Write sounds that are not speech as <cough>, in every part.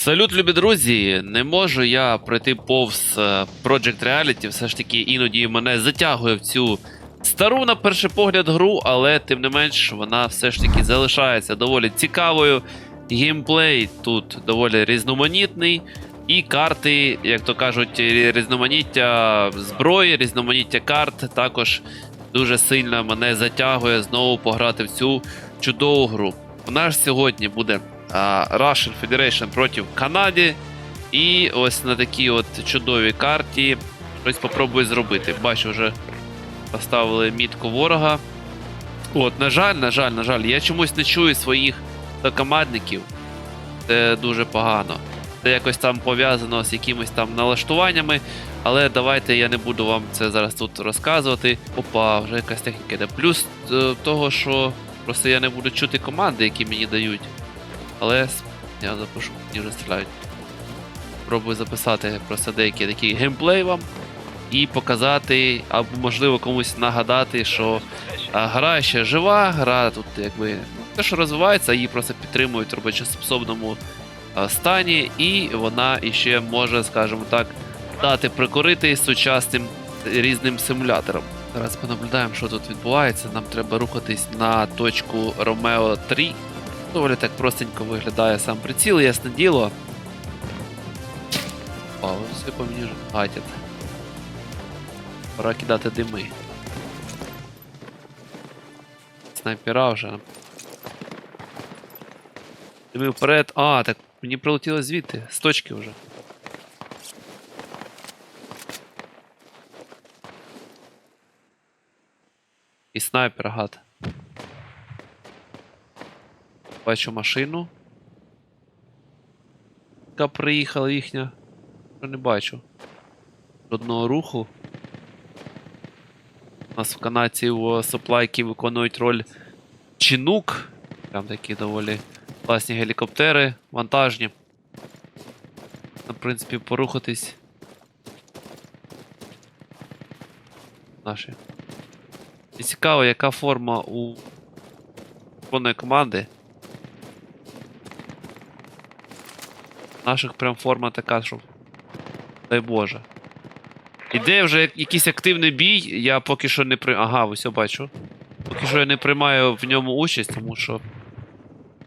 Салют, любі друзі! Не можу я пройти повз е, Project Reality, все ж таки іноді мене затягує в цю стару на перший погляд гру, але тим не менш вона все ж таки залишається доволі цікавою. Геймплей тут доволі різноманітний. І карти, як то кажуть, різноманіття зброї, різноманіття карт також дуже сильно мене затягує знову пограти в цю чудову гру. У нас сьогодні буде Russian Federation проти Канаді. І ось на такій от чудовій карті щось попробую зробити. Бачу, вже поставили мітку ворога. От, на жаль, на жаль, на жаль, я чомусь не чую своїх командників. Це дуже погано. Це якось там пов'язано з якимись там налаштуваннями. Але давайте я не буду вам це зараз тут розказувати. Опа, вже якась техніка йде. Плюс е, того, що просто я не буду чути команди, які мені дають. Але я запишу, мені вже стріляють. Пробую записати просто деякий такий геймплей вам і показати, або можливо комусь нагадати, що гра ще жива, гра тут якби ну, те, що розвивається, її просто підтримують в робочоспособному стані, і вона іще може, скажімо так, дати прикорити сучасним різним симуляторам. Зараз понаблюдаємо, що тут відбувається. Нам треба рухатись на точку Ромео 3. Доволі так простенько виглядає сам приціл, ясне діло. О, все по мені гатять. Пора кидати дими. Снайпера вже. Дими вперед. А, так мені прилетіло звідти, з точки вже. І снайпер гад. Бачу машину. Яка приїхала їхня. Що не бачу. Жодного руху. У нас в канадці в соплайки виконують роль чинук. Прям такі доволі класні гелікоптери, вантажні. На принципі, порухатись. Наші. І цікаво, яка форма у виконує команди. Наших прям форма така, що. Дай Боже. Іде вже якийсь активний бій, я поки що не при. Ага, ось я бачу. Поки що я не приймаю в ньому участь, тому що.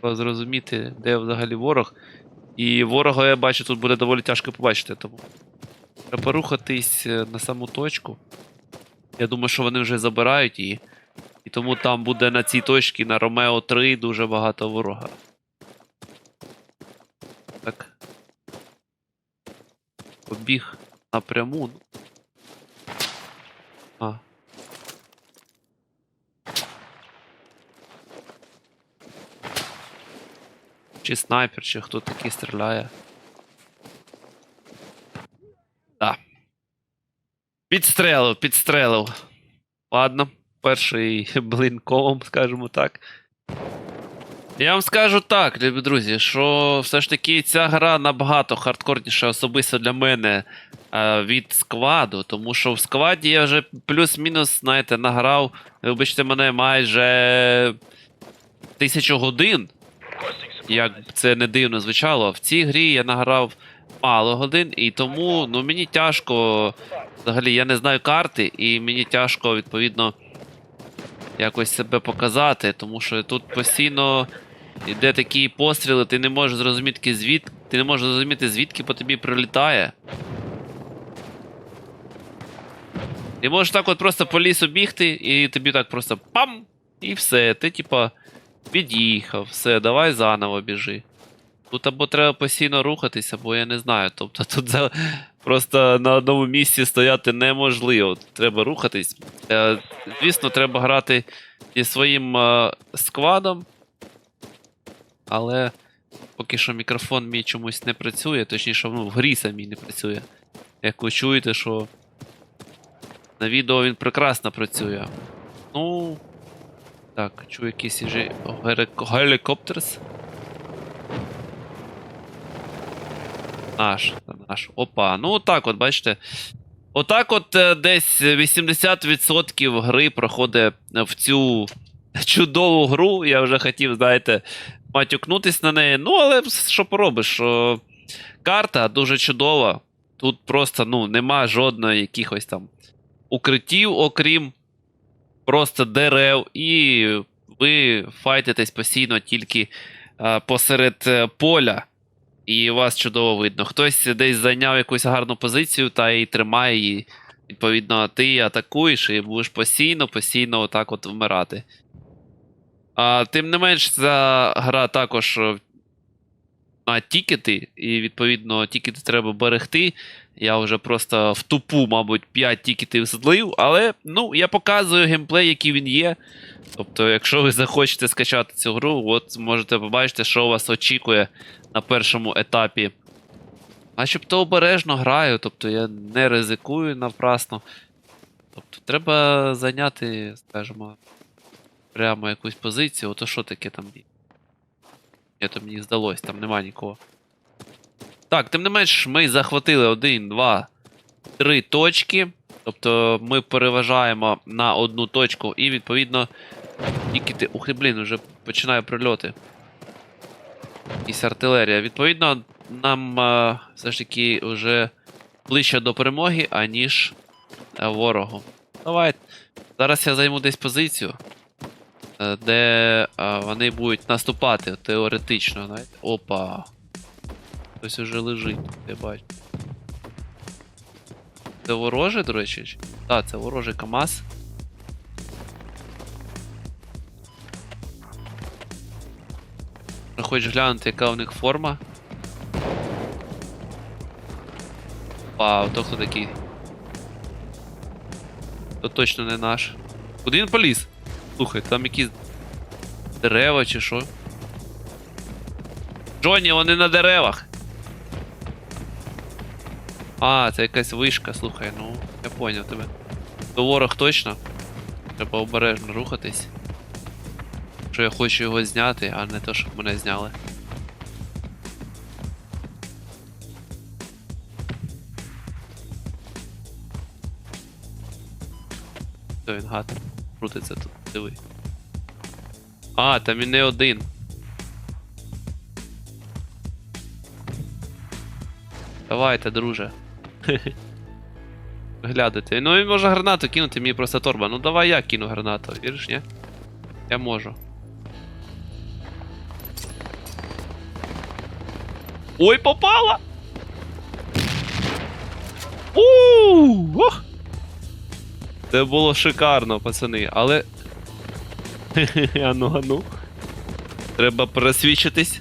Треба зрозуміти, де взагалі ворог. І ворога я бачу, тут буде доволі тяжко побачити, тому. Треба рухатись е, на саму точку. Я думаю, що вони вже забирають її. І тому там буде на цій точці на Ромео 3 дуже багато ворога. Так. Побіг напряму. А. Чи снайпер, чи хто такий стріляє. Да. Підстрелив, підстрелив. Ладно, перший блинком, скажімо так. Я вам скажу так, любі друзі, що все ж таки ця гра набагато хардкорніша особисто для мене е, від складу, тому що в складі я вже плюс-мінус, знаєте, награв, вибачте мене, майже тисячу годин. Як це не дивно звучало. В цій грі я награв мало годин, і тому ну, мені тяжко. Взагалі, я не знаю карти, і мені тяжко, відповідно, якось себе показати, тому що тут постійно йде такі постріли, ти не можеш зрозуміти звідки. Ти не можеш зрозуміти, звідки по тобі прилітає. Ти можеш так от просто по лісу бігти, і тобі так просто пам! І все. Ти, типа, під'їхав, все, давай заново біжи. Тут або треба постійно рухатись, або я не знаю. Тобто <laughs> тут за... просто на одному місці стояти неможливо. Треба рухатись. Е, звісно, треба грати зі своїм е, складом. Але поки що мікрофон мій чомусь не працює, точніше, ну, в грі самій не працює. Як ви чуєте, що на відео він прекрасно працює. Ну. Так, чую якийсь вже гелікоптерс. Наш, наш. Опа. Ну отак от, бачите. Отак от е, десь 80% гри проходить в цю чудову гру. Я вже хотів, знаєте, матюкнутись на неї. Ну, але що поробиш, що карта дуже чудова. Тут просто ну, нема жодної якихось там укриттів, окрім просто дерев, і ви файтитесь постійно тільки е, посеред е, поля, і вас чудово видно. Хтось десь зайняв якусь гарну позицію та і тримає її. Відповідно, ти атакуєш і будеш постійно, постійно отак от вмирати. А, тим не менш, ця гра також е, на тікети, і відповідно тікети треба берегти. Я вже просто в тупу, мабуть, 5 тікетів злив, але ну, я показую геймплей, який він є. Тобто, якщо ви захочете скачати цю гру, от можете побачити, що вас очікує на першому етапі. Начебто обережно граю, тобто я не ризикую напрасно. Тобто, треба зайняти, скажімо, прямо якусь позицію. Ото що таке там? Ні, то мені здалось, там нема нікого. Так, тим не менш, ми захватили 1, 2, 3 точки. Тобто ми переважаємо на одну точку і відповідно. Тільки ти. Ух блін, вже починає прильоти. Якісь артилерія. Відповідно, нам е, все ж таки вже ближче до перемоги, аніж ворогу. Давай. Зараз я займу десь позицію, де е, вони будуть наступати теоретично. Знаєте. Опа. Хтось уже лежить, я бачу. Це ворожий, до речі? Так, це ворожий КАМАЗ. Хочеш глянути, яка у них форма. Вау, то хто такий? То точно не наш. Куди він поліз? Слухай, там якісь дерева чи що? Джонні, вони на деревах. А, це якась вишка, слухай, ну, я поняв тебе. То ворог точно. Треба обережно рухатись. Що я хочу його зняти, а не то, щоб мене зняли. То він гад. Крутиться тут, диви. А, там і не один. Давайте, друже. <laughs> Глядати. Ну він може гранату кинути, мені просто торба. Ну давай я кину гранату, віриш, ні? Я можу. Ой, попала! Ууу! Це було шикарно, пацани, але. <laughs> ану, ану. Треба пересвідчитись.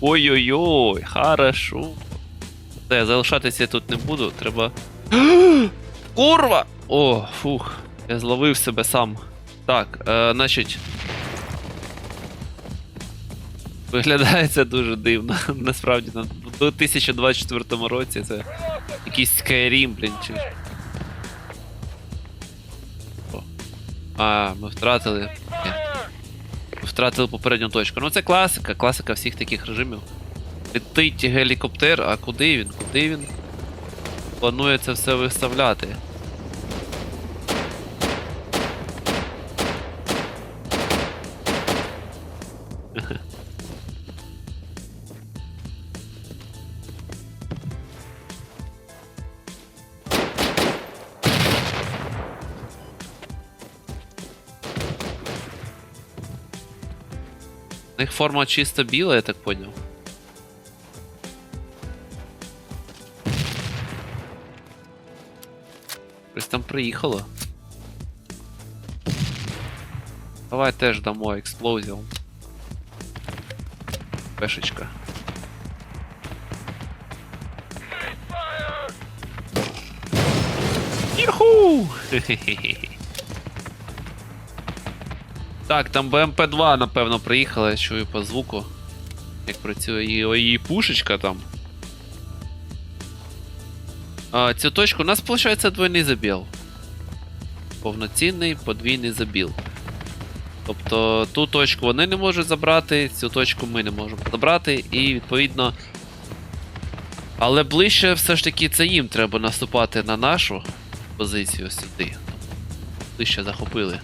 Ой-ой-ой, хорошо. Залишатися я тут не буду, треба. <gasps> Курва! О, фух, я зловив себе сам. Так, е, значить. Виглядає це дуже дивно. <laughs> Насправді, на- 2024 році це якийсь Skyrim, блін, чи. А, ми втратили. Ми втратили попередню точку. Ну це класика, класика всіх таких режимів. Летить гелікоптер, а куди він? Куди він? Планує це все виставляти. У них форма чисто біла, я так поняв. Щось там приїхало. Давай теж дамо експлозію. Пешечка. Юху! Хе-хе-хе. <laughs> Так, там БМП-2, напевно, приїхала, я чую по звуку. Як працює її, пушечка там. А, цю точку у нас виходить двойний забіл. Повноцінний подвійний забіл. Тобто ту точку вони не можуть забрати, цю точку ми не можемо забрати, і відповідно. Але ближче все ж таки це їм треба наступати на нашу позицію сюди. Ближче захопили.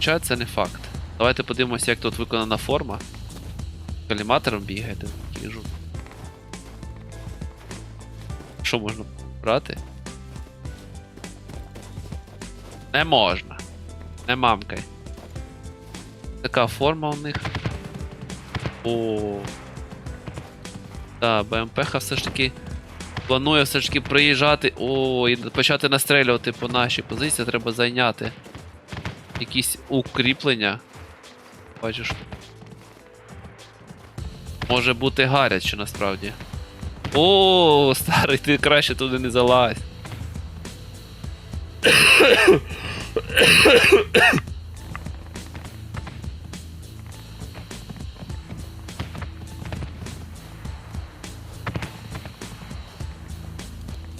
Хоча це не факт. Давайте подивимося, як тут виконана форма. Каліматором бігаєте, їжу. Що можна брати? Не можна. Не мамкай. Така форма у них. О. Так, БМП все ж таки планує все ж таки приїжджати. О, і почати настрелювати по нашій позиції. Треба зайняти якісь укріплення. Бачиш. Може бути гаряче насправді. О, старий, ти краще туди не залазь.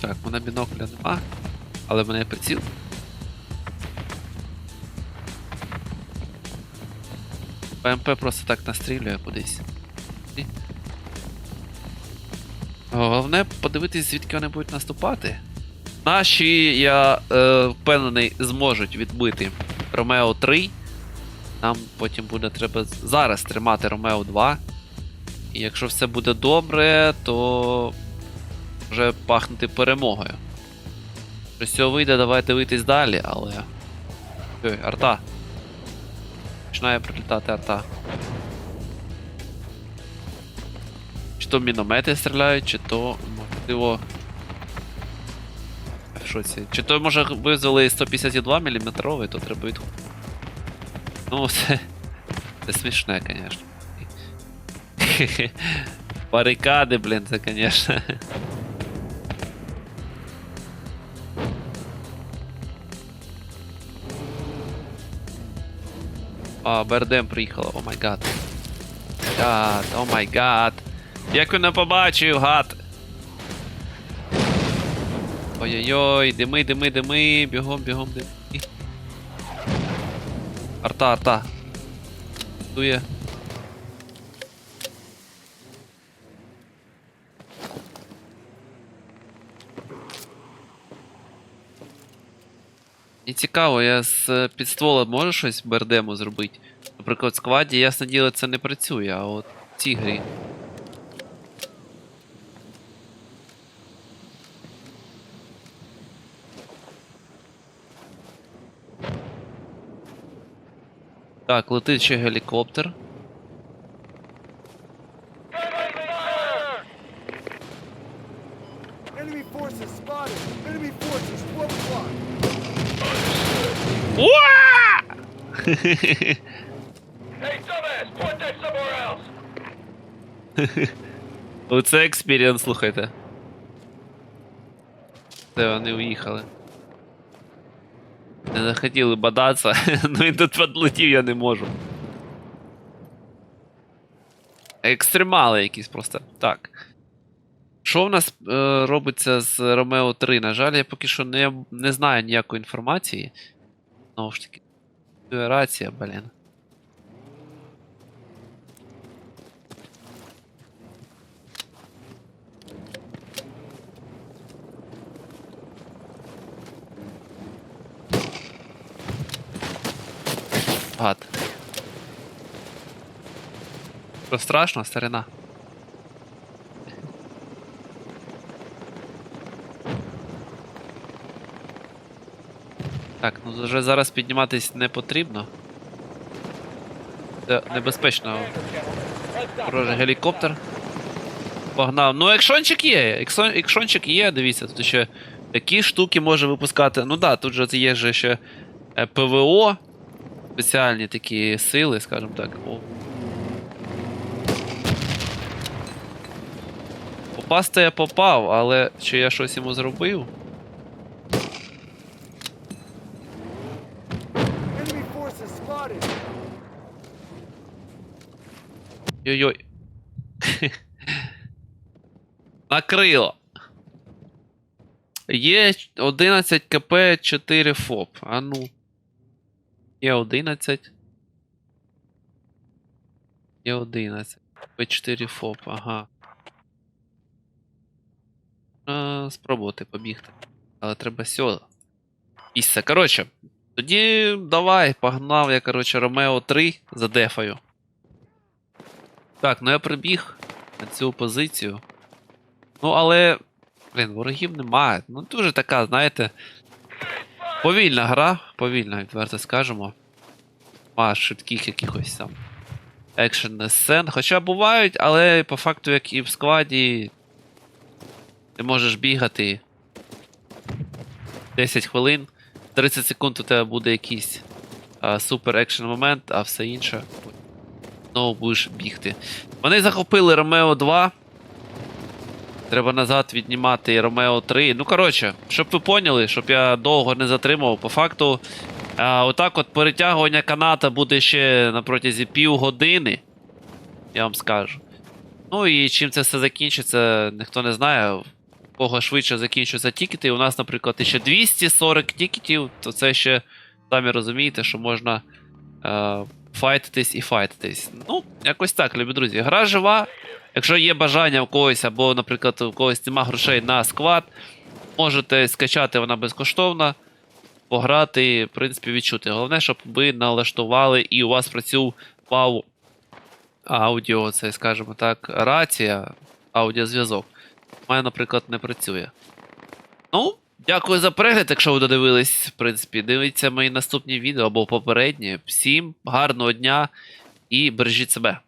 Так, мене бінокля нема, але в мене є приціл. ПМП просто так настрілює кудись. Головне подивитись, звідки вони будуть наступати. Наші, я е, впевнений, зможуть відбити Ромео 3. Нам потім буде треба зараз тримати Ромео 2. І якщо все буде добре, то вже пахнути перемогою. Що вийде, давайте дивитись далі, але. Ой, арта. Починає прилітати арта. Чи то міномети стріляють, чи то, можливо. Що це? Чи то може визвали 152 мм, то треба від. Ну, <laughs> це. Це смішне, звісно. Барикади, блін, це, звісно. А, БРДМ приїхала, о май гад. Гад, о май гад. Як не побачив, гад. Ой-ой-ой, дими, дими, дими, бігом, бігом, дими. Арта, арта. Дує. І цікаво, я з е, підствола можу щось бердему зробити. Наприклад, в скваді, ясно діло, це не працює, а от в цій грі. Так, летить ще гелікоптер. Hey. Оце експірієнс, слухайте. Це вони уїхали. Не захотіли бадатися, <laughs> ну він тут подлетів, я не можу. Екстремали якісь просто. Так. Що в нас е, робиться з Ромео 3? На жаль, я поки що не, не знаю ніякої інформації. Знову ж таки. Рація, блін. Гад. Що страшно, старина? Вже зараз підніматись не потрібно. Це небезпечно. Ворожий гелікоптер. Погнав. Ну, екшончик є. Екшончик є, дивіться, тут ще такі штуки може випускати. Ну да, тут же є же ще е, ПВО. Спеціальні такі сили, скажімо так. О. Попасти я попав, але чи я щось йому зробив? Йой-йой. <laughs> Накрило. Є 11 КП 4 ФОП. А ну. Є 11. Є 11. КП 4 ФОП, ага. А, спробувати побігти. Але треба сьо. Місце. Коротше, Тоді давай, погнав я, коротше, Ромео 3 за дефаю. Так, ну я прибіг на цю позицію. Ну, але. Блін, ворогів немає. Ну, дуже така, знаєте. Повільна гра, повільна, відверто скажемо. Нема швидких якихось там екшен сцен. Хоча бувають, але по факту, як і в складі, ти можеш бігати 10 хвилин, 30 секунд у тебе буде якийсь а, супер екшен момент, а все інше знову будеш бігти. Вони захопили Ромео 2. Треба назад віднімати Ромео 3. Ну, коротше, щоб ви поняли, щоб я довго не затримав, по факту, а, отак от перетягування каната буде ще на протязі півгодини. Я вам скажу. Ну і чим це все закінчиться, ніхто не знає. Кого швидше закінчуються тікети. У нас, наприклад, ще 240 тікетів, то це ще, самі розумієте, що можна е, файтитись і файтитись. Ну, якось так, любі друзі. Гра жива. Якщо є бажання у когось, або, наприклад, у когось нема грошей на сквад, можете скачати вона безкоштовно, пограти, в принципі, відчути. Головне, щоб ви налаштували і у вас працював аудіо, це, скажімо так, рація, аудіозв'язок. Мене, наприклад, не працює. Ну, дякую за перегляд, якщо ви додивились. В принципі, дивіться мої наступні відео або попередні. Всім гарного дня і бережіть себе.